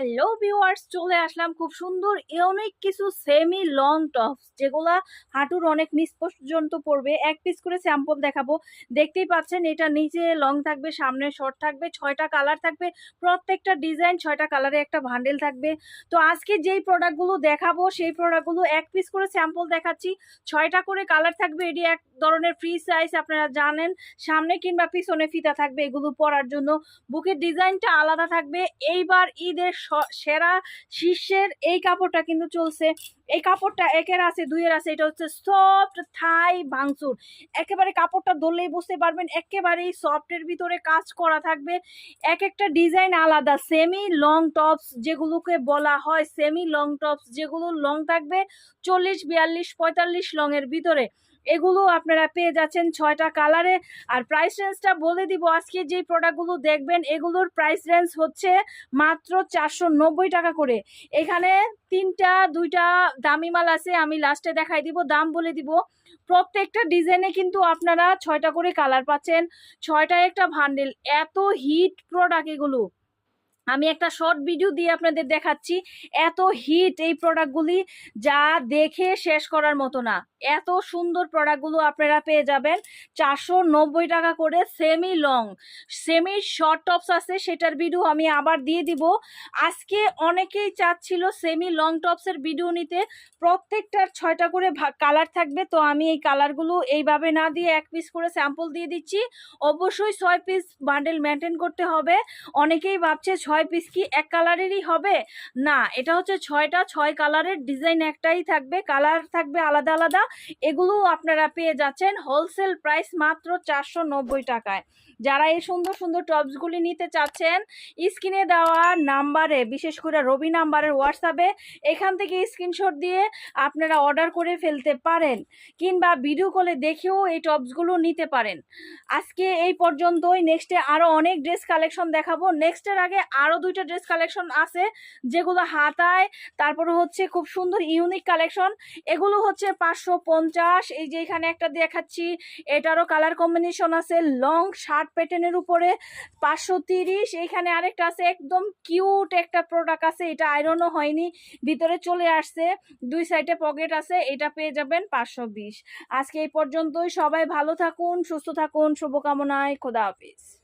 Hello viewers চলে আসলাম খুব সুন্দর ইউনিক কিছু সেমি লং টপস যেগুলা হাঁটুর অনেক নিচ পর্যন্ত পড়বে। এক পিস করে স্যাম্পল দেখাবো। দেখতেই পাচ্ছেন, এটা নিচে লং থাকবে, সামনে শর্ট থাকবে, ছয়টা কালার থাকবে, প্রত্যেকটা ডিজাইন ছয়টা কালারে একটা ভান্ডেল থাকবে। তো আজকে যেই প্রোডাক্টগুলো দেখাবো, সেই প্রোডাক্টগুলো এক পিস করে স্যাম্পল দেখাচ্ছি। ছয়টা করে কালার থাকবে, এটি এক ধরনের ফ্রি সাইজ আপনারা জানেন। সামনে কিংবা পিছনে ফিতা থাকবে, এগুলো পরার জন্য। বুকের ডিজাইনটা আলাদা থাকবে। এইবার ঈদের সেরা শীর্ষের এই কাপড়টা কিন্তু চলছে এই কাপড়টা একের আছে, দুইয়ের আছে, এটা হচ্ছে সফট থাই ভাঙচুর একেবারে কাপড়টা ধরলেই বুঝতে পারবেন, একেবারেই সফটের ভিতরে কাজ করা থাকবে। এক একটা ডিজাইন আলাদা সেমি লং টপস যেগুলোকে বলা হয় সেমি লং টপস যেগুলো লং থাকবে চল্লিশ, বিয়াল্লিশ, পঁয়তাল্লিশ লংয়ের ভিতরে। এগুলো আপনারা পেয়ে যাচ্ছেন ছয়টা কালারে আর প্রাইস রেঞ্জটা বলে দিব আজকে যে প্রোডাক্টগুলো দেখবেন, এগুলোর প্রাইস রেঞ্জ হচ্ছে মাত্র চারশো নব্বই টাকা করে। এখানে তিনটা, দুইটা দামি মাল আছে, আমি লাস্টে দেখাই দিব, দাম বলে দিব। প্রত্যেকটা ডিজাইনে কিন্তু আপনারা ছয়টা করে কালার পাচ্ছেন ছয়টা একটা ভান্ডেল এত হিট প্রোডাক্ট এগুলো। আমি একটা শর্ট ভিডিও দিয়ে আপনাদের দেখাচ্ছি। এত হিট এই প্রোডাক্টগুলি যা দেখে শেষ করার মতো না। এত সুন্দর প্রোডাক্টগুলো আপনারা পেয়ে যাবেন চারশো নব্বই টাকা করে semi long semi short tops আছে, সেটার ভিডিও আমি আবার দিয়ে দিব। আজকে অনেকেই চাচ্ছিল সেমি লং টপসের ভিডিও নিতে। প্রত্যেকটার ছয়টা করে কালার থাকবে, তো আমি এই কালারগুলো এইভাবে না দিয়ে এক পিস করে স্যাম্পল দিয়ে দিচ্ছি। অবশ্যই ছয় পিস বান্ডেল মেনটেন করতে হবে। অনেকেই ভাবছে ছয় পিস কি এক কালারেরই হবে? না, এটা হচ্ছে ছয়টা, ছয় কালারের ডিজাইন একটাই থাকবে কালার থাকবে আলাদা আলাদা। এগুলো আপনারা পেয়ে যাচ্ছেন হোলসেল প্রাইস মাত্র চারশো নব্বই টাকায়। যারা এই সুন্দর সুন্দর টপসগুলি নিতে চাচ্ছেন, স্ক্রিনে দেওয়া নাম্বারে বিশেষ করে রবি নাম্বারের হোয়াটসঅ্যাপে এখান থেকে স্ক্রিনশট দিয়ে আপনারা অর্ডার করে ফেলতে পারেন, কিংবা ভিডিও কলে দেখেও এই টপসগুলো নিতে পারেন। আজকে এই পর্যন্তই নেক্সটে আরও অনেক ড্রেস কালেকশন দেখাবো। নেক্সটের আগে আরও দুইটা ড্রেস কালেকশন আছে, যেগুলো হাতায়, তারপরে হচ্ছে খুব সুন্দর ইউনিক কালেকশন এগুলো হচ্ছে পাঁচশো পঞ্চাশ, এই যে এখানে একটা দেখাচ্ছি, এটারও কালার কম্বিনেশন আছে লং শার্ট প্যাটার্নের উপরে পাঁচশো তিরিশ এইখানে আরেকটা আছে, একদম কিউট একটা প্রোডাক্ট আছে, এটা আয়রনও হয়নি, ভিতরে চলে আসছে, দুই সাইডে পকেট আছে, এটা পেয়ে যাবেন পাঁচশো বিশ। আজকে এই পর্যন্তই, সবাই ভালো থাকুন, সুস্থ থাকুন, শুভকামনায়, খোদা হাফিজ।